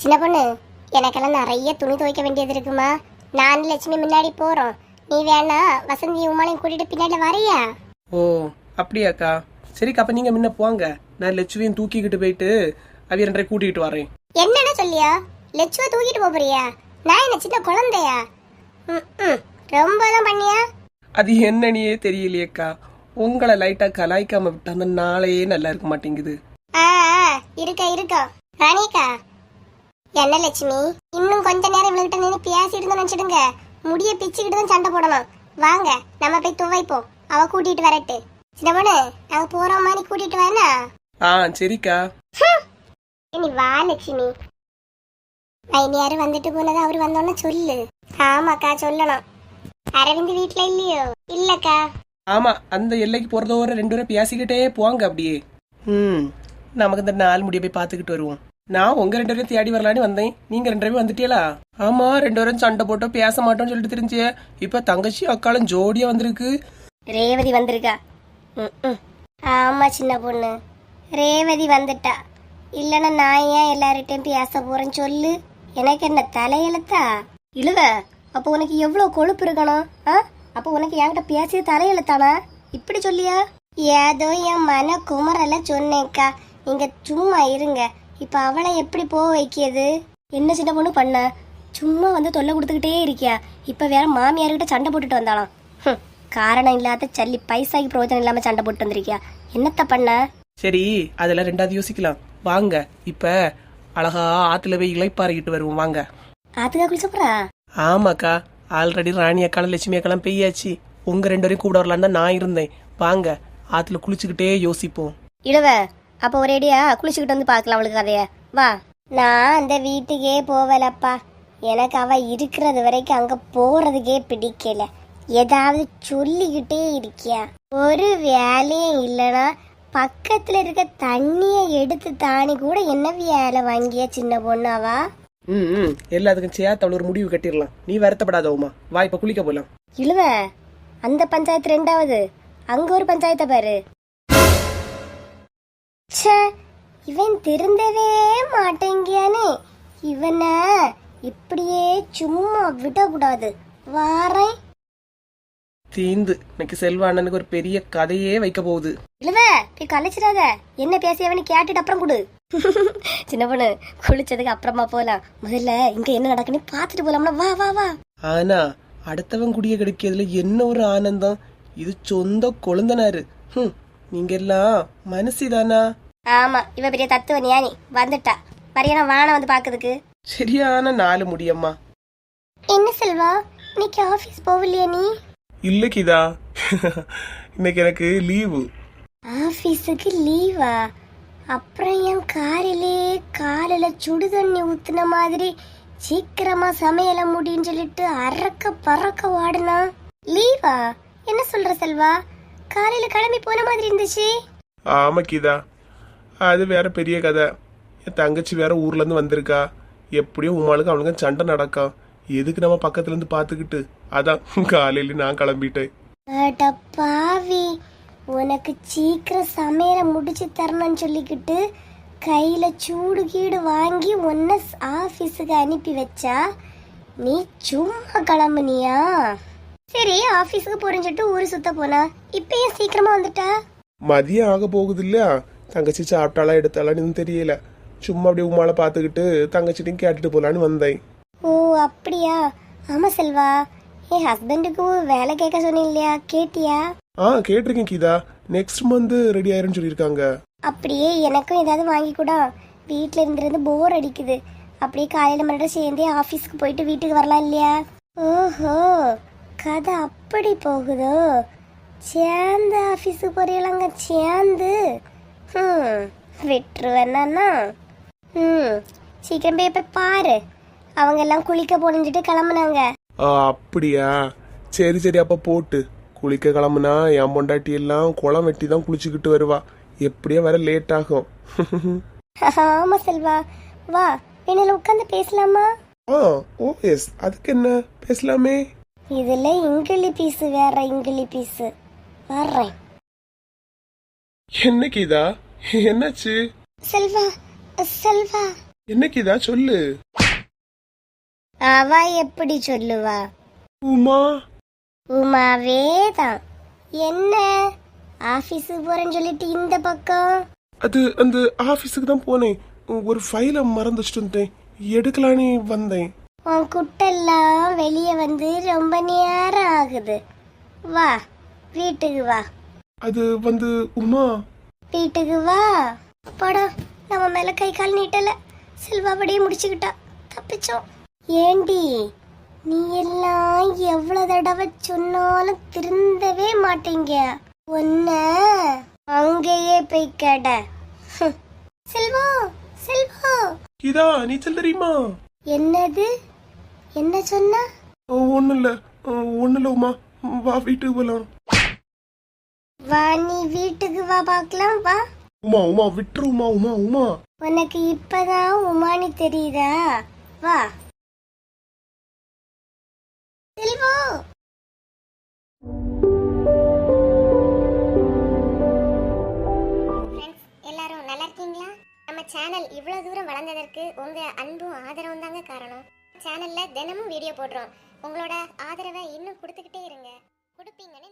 சின்ன பொண்ணு எனக்கெல்லாம் நிறைய துணி துவைக்க வேண்டியது இருக்குமா? நான் லட்சுமி முன்னாடி போறோம். நீ வேணா வசந்தி உமாலையும் கூட்டிட்டு பின்னாடி வரையா? ஓ அப்படியாக்கா. சரிக்கா அப்ப நீங்க முன்ன போங்க. நான் லட்சுமியும் தூக்கிக்கிட்டு போயிட்டு அவிய ரெண்டரை கூட்டிகிட்டு வரேன். என்னடா சொல்லியா? லட்சுவ தூக்கிட்டு போறியா நான் என்ன சின்ன குழந்தையா? ம். ரொம்ப தான் பண்ணியா? அது என்னன்னே தெரியலையேக்கா. உங்களை லைட்டா கலாய்க்காம விட்டா அந்த நாளையே நல்லா இருக்க மாட்டேங்குது. ஆ ஆ, இருக்கா இருக்கா. ராணிக்கா என்ன லட்சுமி? இன்னும் கொஞ்ச நேரம் இவளுகிட்ட நின்று பேசிட்டு இருந்தோம் நினைச்சிடுங்க. முடிய பிச்சுக்கிட்டு தான் சண்டை போடணும். வாங்க நம்ம போய் துவைப்போம். அவ கூட்டிட்டு வரட்டு. சின்ன பொண்ணு நாங்க போறோம் மாதிரி கூட்டிட்டு வரனா? ஆ சரிக்கா. நீ வா லட்சுமி. மைனியாரு வந்துட்டு போனது அவர் வந்தோன்னு சொல்லு. ஆமாக்கா சொல்லணும். அரவிந்த் வீட்ல இல்லையோ? இல்லக்கா. ஆமா அந்த எல்லைக்கு போறதோட ரெண்டு பேரும் பேசிக்கிட்டே போங்க அப்படியே. ம் நமக்கு இந்த நாள் முடிய போய் பார்த்துக்கிட்டு வருவோம். நான் உங்க ரெண்டு பேரும் தேடி வரலான்னு வந்தேன். நீங்க ரெண்டு பேரும் வந்துட்டீங்களா? ஆமா ரெண்டு பேரும் சண்டை போட்டோம் பேச மாட்டோம்னு சொல்லிட்டு தெரிஞ்சு. இப்ப தங்கச்சி அக்காலும் ஜோடியா வந்திருக்கு. ரேவதி வந்திருக்கா? ஆமா சின்ன பொண்ணு. ரேவதி வந்துட்டா. இல்லைன்னா நான் ஏன் எல்லார்கிட்டயும் பேச போறேன்னு சொல்லு. எனக்கு என்ன தலையெழுத்தா? இழுவ அப்போ உனக்கு எவ்வளவு கொழுப்பு இருக்கணும்? ஆ? அப்போ உனக்கு என்கிட்ட பேசிய தலையெழுத்தானா? இப்படி சொல்லியா? ஏதோ என் மன குமரல சொன்னேன்க்கா. நீங்க சும்மா இருங்க. இப்ப அவளை எப்படி போக வைக்கிறது என்ன சின்ன பொண்ணு பண்ண? சும்மா வந்து தொல்லை கொடுத்துக்கிட்டே இருக்கியா? இப்ப வேற மாமியார்கிட்ட சண்டை போட்டுட்டு வந்தாளாம். ஹம், காரணம் இல்லாத சல்லி பைசாக்கு பிரயோஜனம் இல்லாம சண்டை போட்டு வந்திருக்கியா? என்னத்த பண்ண? சரி அதெல்லாம் ரெண்டாவது யோசிக்கலாம். வாங்க இப்ப அழகா ஆத்துல போய் இளைப்பாறிக்கிட்டு வருவோம் வாங்க. ஆத்துக்கா குளிச்ச போறா ஆமாக்கா ஆல்ரெடி ராணி அக்காலும் லட்சுமி அக்காலாம் பெய்யாச்சு உங்க ரெண்டு வரையும் கூட வரலான்னு தான் நான் இருந்தேன். வாங்க ஆத்துல குளிச்சுக்கிட்டே யோசிப்போம். இழுவ அப்ப ஒரேடியா குளிச்சுக்கிட்டு வந்து பார்க்கலாம் அவளுக்கு கதைய. வா. நான் அந்த வீட்டுக்கே போவலப்பா. எனக்கு அவ இருக்கிறது வரைக்கும் அங்க போறதுக்கே பிடிக்கல. ஏதாவது சொல்லிக்கிட்டே இருக்கியா? ஒரு வேலையும் இல்லனா பக்கத்துல இருக்க தண்ணிய எடுத்து தாணி கூட என்ன வேலை வாங்கிய சின்ன பொண்ணாவா? ம் ம். எல்லாத்துக்கும் சேர்த்து அவள ஒரு முடிவு கட்டிடலாம். நீ வருத்தப்படாத உமா. வா இப்ப குளிக்க போலாம். இழுவ. அந்த பஞ்சாயத்து ரெண்டாவது. அங்க ஒரு பஞ்சாயத்தை பாரு. ச்சே இவன் திருந்தவே மாட்டேங்கியானே இவனை இப்படியே சும்மா விடக்கூடாது. வாரேன். தீந்து. இன்னைக்கு செல்வா அண்ணனுக்கு ஒரு பெரிய கதையே வைக்க போகுது. இழுவ போய் கலைச்சிடாத. என்ன பேசியவனு கேட்டுட்டு அப்புறம் கொடு. சின்ன பொண்ணு குளிச்சதுக்கு அப்புறமா போலாம். முதல்ல இங்க என்ன நடக்குன்னு பாத்துட்டு போலாம்னா வா வா வா. ஆனா அடுத்தவன் குடிய கிடைக்கிறதுல என்ன ஒரு ஆனந்தம்? இது சொந்த கொழுந்தனாரு. ஹம், நீங்க எல்லாம் மனசுதானா ஆமா இவ பெரிய தத்துவ ஞானி. வந்துட்டா. வரையனா வானம் வந்து பாக்குறதுக்கு. சரியான நாலு முடியம்மா. என்ன செல்வா இன்னைக்கு ஆபீஸ் போகலையா நீ? இல்ல கிதா. இன்னைக்கு எனக்கு லீவு. ஆபீஸுக்கு லீவா? அப்புறம் என் காரிலே காலில சுடு தண்ணி ஊத்துன மாதிரி சீக்கிரமா சமையல முடின்னு சொல்லிட்டு அறக்க பறக்க வாடுனா. லீவா? என்ன சொல்ற செல்வா? காலையில கிளம்பி போன மாதிரி இருந்துச்சு. ஆமா கீதா. அது வேற பெரிய கதை. என் தங்கச்சி வேற ஊர்ல இருந்து வந்திருக்கா. எப்படியும் உமாளுக்கு அவனுக்கு சண்டை நடக்கும். எதுக்கு நம்ம பக்கத்துல இருந்து பாத்துக்கிட்டு? அதான் காலையில நான் கிளம்பிட்டேன். பாவி. உனக்கு சீக்கிரம் சமையலை முடிச்சு தரணும்னு சொல்லிக்கிட்டு கையில சூடு கீடு வாங்கி உன்னை ஆபீஸுக்கு அனுப்பி வச்சா? நீ சும்மா கிளம்புனியா? சரி ஆபீஸுக்கு புரிஞ்சுட்டு ஊரு சுத்த போனா? இப்ப ஏன் சீக்கிரமா வந்துட்டா? மதியம் ஆக போகுது இல்லையா? தங்கச்சி சாப்பிட்டாளா எடுத்தாளான்னு தெரியல. சும்மா அப்படியே உமாளை பாத்துக்கிட்டு தங்கச்சிட்டையும் கேட்டுட்டு போலான்னு வந்தேன். ஓ அப்படியா? ஆமா செல்வா. என் ஹஸ்பண்டுக்கு வேலை கேட்க சொன்னேன் இல்லையா கேட்டியா? ஆ கேட்டிருக்கேன் கீதா. நெக்ஸ்ட் மந்த் ரெடி ஆயிருன்னு சொல்லியிருக்காங்க. அப்படியே எனக்கும் ஏதாவது வாங்கி கூட. வீட்டில் இருந்திருந்து போர் அடிக்குது. அப்படியே காலையில் மறுபடியும் சேர்ந்தே ஆஃபீஸ்க்கு போயிட்டு வீட்டுக்கு வரலாம் இல்லையா? ஓஹோ கதை அப்படி போகுதோ? சேர்ந்து ஆஃபீஸுக்கு போறீங்களாங்க சேர்ந்து? ம் விட்டுருவேண்ணா ம் சீக்கிரம் போய் போய் பாரு. அவங்க எல்லாம் குளிக்க போனிஞ்சிட்டு கிளம்புனாங்க. ஆ, அப்படியா? சரி சரி அப்ப போட்டு. குளிக்க கிளம்புனா என் பொண்டாட்டி எல்லாம் குளம் வெட்டி தான் குளிச்சுக்கிட்டு வருவா. எப்படியும் வர லேட் ஆகும். ஆமா செல்வா. வா என்னில் உட்காந்து பேசலாமா? ஆ ஓ எஸ் அதுக்கு என்ன? பேசலாமே. இதுல இங்கிலி பீஸ் வேற இங்கிலி பீஸ் வர்றேன். என்ன கீதா என்னாச்சு? செல்வா செல்வா. என்ன கீதா சொல்லு. அவ எப்படி சொல்லுவா? உமா? உமாவே தான். என்ன? ஆபீஸுக்கு போறேன்னு சொல்லிட்டு இந்த பக்கம்? அது அந்த ஆபீஸுக்கு தான் போனேன். ஒரு ஃபைலை மறந்து வச்சுட்டு வந்தேன் எடுக்கலான்னு வந்தேன். உன் குட்டெல்லாம் வெளியே வந்து ரொம்ப நேரம் ஆகுது. வா வீட்டுக்கு வா. அது வந்து உமா. வீட்டுக்கு வா. படா நம்ம மேல கை கால் நீட்டல. செல்வாபடியே முடிச்சுக்கிட்டா. தப்பிச்சோம். ஏண்டி நீ எல்லாம் எவ்வளவு தடவை சொன்னாலும் திருந்தவே மாட்டீங்க. ஒன்ன அங்கேயே போய் கட. செல்வம் செல்வம் கீதா நீச்சல் தெரியுமா? என்னது? என்ன சொன்ன? ஒன்னும் இல்ல ஒன்னும் இல்ல உமா. வா வீட்டுக்கு போலாம். வா நீ வீட்டுக்கு வா பார்க்கலாம் வா. உமா உமா விட்டுரு உமா உமா உமா. உனக்கு இப்பதான் உமானி தெரியுதா? வா. செல்வம் எல்லாரும் நல்லா இருக்கீங்களா? நம்ம சேனல் இவ்வளவு தூரம் வளர்ந்ததற்கு உங்க அன்பும் ஆதரவும் தாங்க காரணம். சேனல்ல தினமும் வீடியோ போடுறோம். உங்களோட ஆதரவை இன்னும் கொடுத்துக்கிட்டே இருங்க. கொடுப்பீங்கன்னு